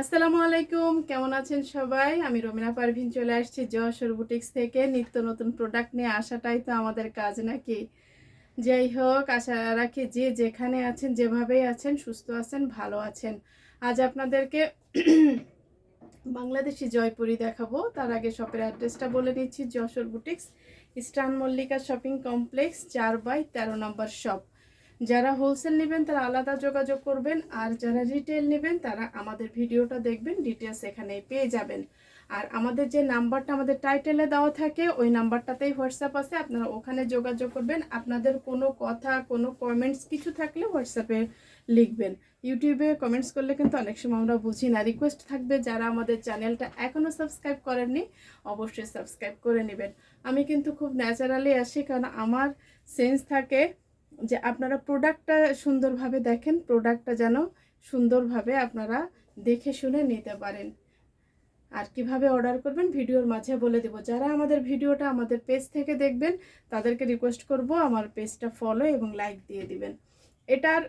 আসসালামু আলাইকুম, কেমন আছেন সবাই? আমি রমিনা পারভিন চলে আসছি যশোর বুটিক্স থেকে। নিত্য নতুন প্রোডাক্ট নিয়ে আসাটাই তো আমাদের কাজ নাকি? যাই হোক, আশা রাখি যে যেখানে আছেন, যেভাবেই আছেন, সুস্থ আছেন, ভালো আছেন। আজ আপনাদেরকে বাংলাদেশি জয়পুরি দেখাবো। তার আগে শপের অ্যাড্রেসটা বলে নিচ্ছি, Jashore boutiques, eastern Mallika shopping complex চার বাই তেরো নম্বর শপ যারা হোলসেল নেবেন, তারা আলাদা যোগাযোগ করবেন, আর যারা রিটেল নেবেন, তারা আমাদের ভিডিওটা দেখবেন ডিটেলস এখানে পেয়ে যাবেন। আর আমাদের যে নাম্বারটা আমাদের টাইটেলে দেওয়া থাকে, ওই নাম্বারটাতেই হোয়াটসঅ্যাপ আছে, আপনারা ওখানে যোগাযোগ করবেন। আপনাদের কোনো কথা, কোনো কমেন্টস কিছু থাকলে হোয়াটসঅ্যাপে লিখবেন। ইউটিউবে কমেন্টস করলে কিন্তু অনেক সময় আমরা বুঝি না। রিকোয়েস্ট থাকবে যারা আমাদের চ্যানেলটা এখনও সাবস্ক্রাইব করেননি, অবশ্যই সাবস্ক্রাইব করে নেবেন। আমি কিন্তু খুব ন্যাচারালি আসি, কারণ আমার সেন্স থাকে যে আপনারা প্রোডাক্টটা সুন্দরভাবে দেখেন প্রোডাক্টটা যেন সুন্দরভাবে আপনারা দেখে শুনে নিতে পারেন। আর কীভাবে অর্ডার করবেন ভিডিওর মাঝে বলে দেব। যারা আমাদের ভিডিওটা আমাদের পেজ থেকে দেখবেন, তাদেরকে রিকোয়েস্ট করব আমার পেজটা ফলো এবং লাইক দিয়ে দিবেন। এটার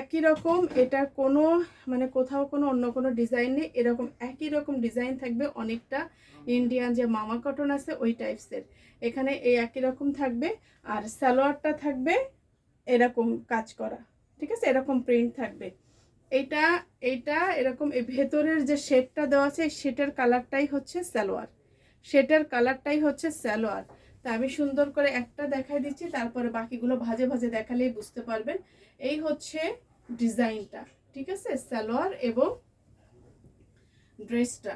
একই রকম এটার কোনো মানে কোথাও কোনো, অন্য কোনো ডিজাইন নেই। এরকম একই রকম ডিজাইন থাকবে অনেকটা। ইন্ডিয়ান যে মামা কটন আছে, ওই টাইপসের এখানে এই একই রকম থাকবে। আর সালোয়ারটা থাকবে এরকম কাজ করা, ঠিক আছে? এরকম প্রিন্ট থাকবে। এইটা এইটা এরকম এই ভেতরের যে শেডটা দেওয়া আছে শেডের কালারটাই হচ্ছে সালোয়ার। শেডের কালারটাই হচ্ছে সালোয়ার। তা আমি সুন্দর করে একটা দেখাই দিচ্ছি, তারপরে বাকিগুলো ভাজে ভাজে দেখালেই বুঝতে পারবেন। এই হচ্ছে ডিজাইনটা, ঠিক আছে? সালোয়ার এবং ড্রেসটা।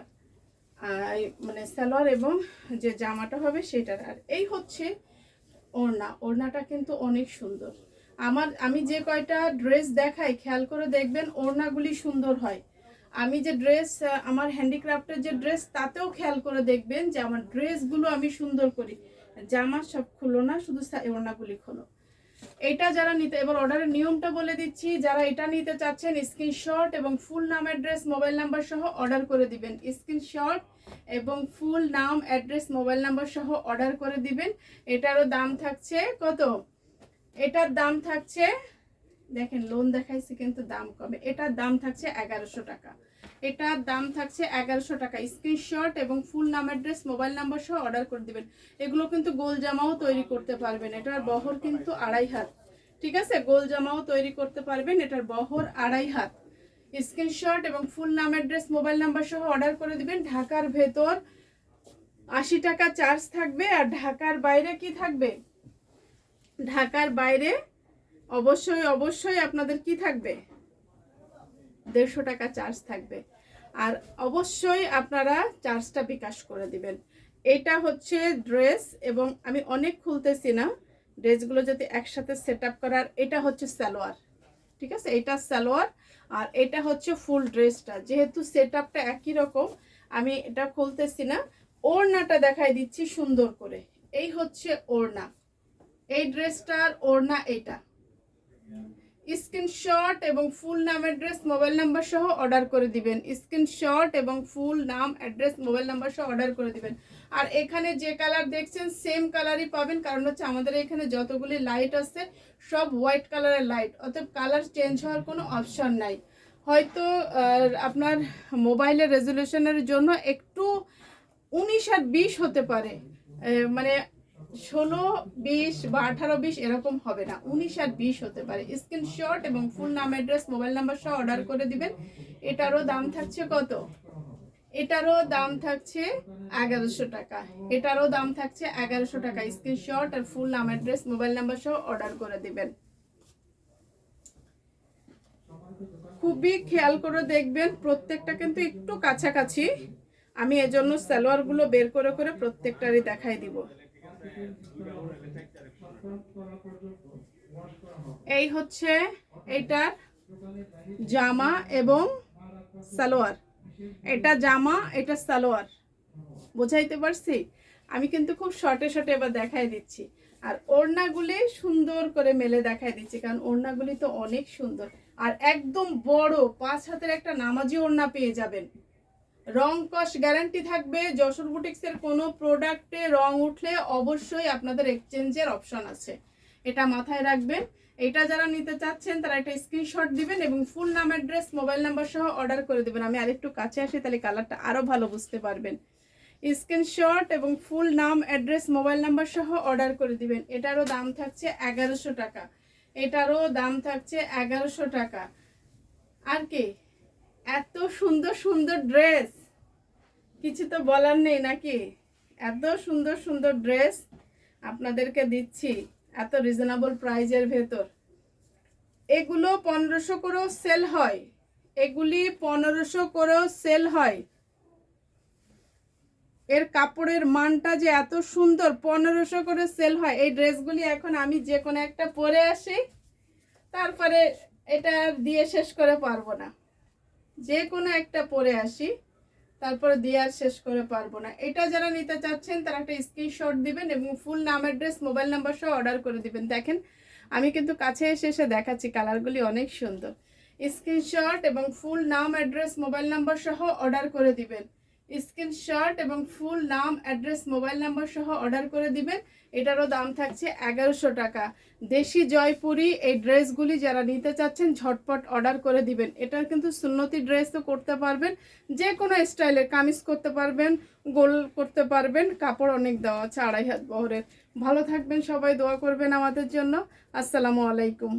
আর মানে সালোয়ার এবং যে জামাটা হবে সেটার। আর এই হচ্ছে ওড়না। ওড়নাটা কিন্তু অনেক সুন্দর। আমার, আমি যে কয়টা ড্রেস দেখাই, খেয়াল করে দেখবেন ওড়নাগুলি সুন্দর হয়। আমি যে ড্রেস আমার হ্যান্ডিক্রাফটের যে ড্রেস, তাতেও খেয়াল করে দেখবেন যে আমার ড্রেসগুলো আমি সুন্দর করি। জামা সব খুলো না, শুধু ওড়নাগুলি খোলো। এটা যারা নিতে, এবার অর্ডারের নিয়মটা বলে দিচ্ছি, যারা এটা নিতে চাচ্ছেন, স্ক্রিনশট এবং ফুল নাম অ্যাড্রেস মোবাইল নাম্বার সহ অর্ডার করে দিবেন। স্ক্রিনশট এবং ফুল নাম, অ্যাড্রেস, মোবাইল নাম্বার সহ অর্ডার করে দিবেন। এটারও দাম থাকছে কত? এটার দাম থাকছে, দেখেন লোন দেখাইছি কিন্তু দাম কমে। এটার দাম থাকছে এগারোশো টাকা। এটার দাম থাকছে এগারোশো টাকা। স্ক্রিনশট এবং ফুল নাম অ্যাড্রেস মোবাইল নাম্বার সহ অর্ডার করে দিবেন। এগুলো কিন্তু গোল জামাও তৈরি করতে পারবেন। এটার বহর কিন্তু আড়াই হাত। ঠিক আছে? গোল জামাও তৈরি করতে পারবেন। এটার বহর আড়াই হাত। স্ক্রিনশট এবং ফুল নাম অ্যাড্রেস মোবাইল নাম্বার সহ অর্ডার করে দিবেন। ঢাকার ভেতর আশি টাকা চার্জ থাকবে। আর ঢাকার বাইরে কি থাকবে? ঢাকার বাইরে অবশ্যই অবশ্যই আপনাদের কি থাকবে? দেড়শো টাকা চার্জ থাকবে। আর অবশ্যই আপনারা চার্জটা বিকাশ করে দিবেন। এটা হচ্ছে ড্রেস এবং আমি অনেক খুলতেছি না। ড্রেসগুলো যদি একসাথে সেট আপ করার, এটা হচ্ছে সালোয়ার। ঠিক আছে? এটা সালোয়ার আর এটা হচ্ছে ফুল ড্রেসটা। যেহেতু সেট আপটা একই রকম, আমি এটা খুলতেছি না। ওড়নাটা দেখাই দিচ্ছি সুন্দর করে। এই হচ্ছে ওড়না। এই ড্রেসটার ওড়না এটা। স্ক্রিনশট এবং ফুল নাম অ্যাড্রেস, মোবাইল নাম্বার সহ অর্ডার করে দিবেন। স্ক্রিনশট এবং ফুল নাম অ্যাড্রেস, মোবাইল নাম্বার সহ অর্ডার করে দিবেন। আর এখানে যে কালার দেখছেন, সেম কালারই পাবেন। কারণ হচ্ছে আমাদের এখানে যতগুলি লাইট আছে, সব হোয়াইট কালারের লাইট। অতএব কালার চেঞ্জ হওয়ার কোনো অপশন নাই। হয়তো আপনার মোবাইলের রেজলিউশনের জন্য একটু উনিশ আর বিশ হতে পারে। মানে ষোলো, বিশ বা আঠারো, বিশ এরকম হবে না। উনিশ আর বিশ হতে পারে। স্ক্রিনশট এবং ফুল নাম অ্যাড্রেস মোবাইল নাম্বার সহ অর্ডার করে দিবেন। এটারও দাম থাকছে কত? এটারও দাম থাকছে এগারোশো টাকা। এটারও দাম থাকছে এগারোশো টাকা। স্ক্রিনশট আর ফুল নাম অ্যাড্রেস মোবাইল নাম্বার সহ অর্ডার করে দিবেন। খুবই খেয়াল করে দেখবেন, প্রত্যেকটা কিন্তু একটু কাছাকাছি। আমি এজন্য সালোয়ারগুলো বের করে করে প্রত্যেকটারই দেখাই দিব। এই হচ্ছে এইটার জামা এবং সালোয়ার। এটা জামা, এটা সালোয়ার। বোঝাইতে পারছি? আমি কিন্তু খুব শর্টে শর্টে এবার দেখাই দিচ্ছি। আর ওড়নাগুলি সুন্দর করে মেলে দেখাই দিচ্ছি, কারণ ওড়নাগুলি তো অনেক সুন্দর। আর একদম বড়, পাঁচ হাতের একটা নামাজি ওড়না পেয়ে যাবেন। রং কস গ্যারান্টি থাকবে। যশোর বুটিক্সের কোনো প্রোডাক্টে রং উঠলে অবশ্যই আপনাদের এক্সচেঞ্জের অপশন আছে। এটা মাথায় রাখবেন। এটা যারা নিতে চাচ্ছেন, তারা একটা স্ক্রিনশট দিবেন এবং ফুল নাম অ্যাড্রেস মোবাইল নাম্বার সহ অর্ডার করে দিবেন। আমি আরেকটু কাছে আসি, তাহলে কালারটা আরও ভালো বুঝতে পারবেন। স্ক্রিনশট এবং ফুল নাম অ্যাড্রেস মোবাইল নাম্বার সহ অর্ডার করে দিবেন। এটারও দাম থাকছে এগারোশো টাকা। এটারও দাম থাকছে এগারোশো টাকা। আর কি? এত সুন্দর সুন্দর ড্রেস কিছু তো বলার নেই নাকি? এত সুন্দর সুন্দর ড্রেস আপনাদেরকে দিচ্ছি, এত রিজনেবল প্রাইজের ভেতর। এগুলো পনেরোশো করেও সেল হয়। এগুলি পনেরোশো করেও সেল হয়। এর কাপড়ের মানটা যে এত সুন্দর, পনেরোশো করে সেল হয়। এই ড্রেসগুলি এখন আমি যে কোনো একটা পরে আসি, তারপরে এটা দিয়ে শেষ করে পারব না। যে কোনো একটা পরে আসি। তারপরে দিয়ে আর শেষ করে পারব না। এটা যারা নিতে চাচ্ছেন, তারা একটা স্ক্রিনশট দিবেন এবং ফুল নাম অ্যাড্রেস মোবাইল নাম্বার সহ অর্ডার করে দিবেন। দেখেন, আমি কিন্তু কাছে এসে এসে দেখাচ্ছি কালারগুলি অনেক সুন্দর। স্ক্রিনশট এবং ফুল নাম অ্যাড্রেস মোবাইল নাম্বার সহ অর্ডার করে দিবেন। স্ক্রিনশট এবং ফুল নাম, অ্যাড্রেস, মোবাইল নাম্বার সহ অর্ডার করে দিবেন। এটারও দাম থাকছে এগারোশো টাকা। দেশি জয়পুরি এই ড্রেসগুলি যারা নিতে চাচ্ছেন, ঝটপট অর্ডার করে দিবেন। এটার কিন্তু সুন্নতি ড্রেসও করতে পারবেন যে কোনো স্টাইলের কামিজ করতে পারবেন, গোল করতে পারবেন, কাপড় অনেক দেওয়া আছে, আড়াই হাত বহরের। ভালো থাকবেন সবাই, দোয়া করবেন আমাদের জন্য। আসসালামু আলাইকুম।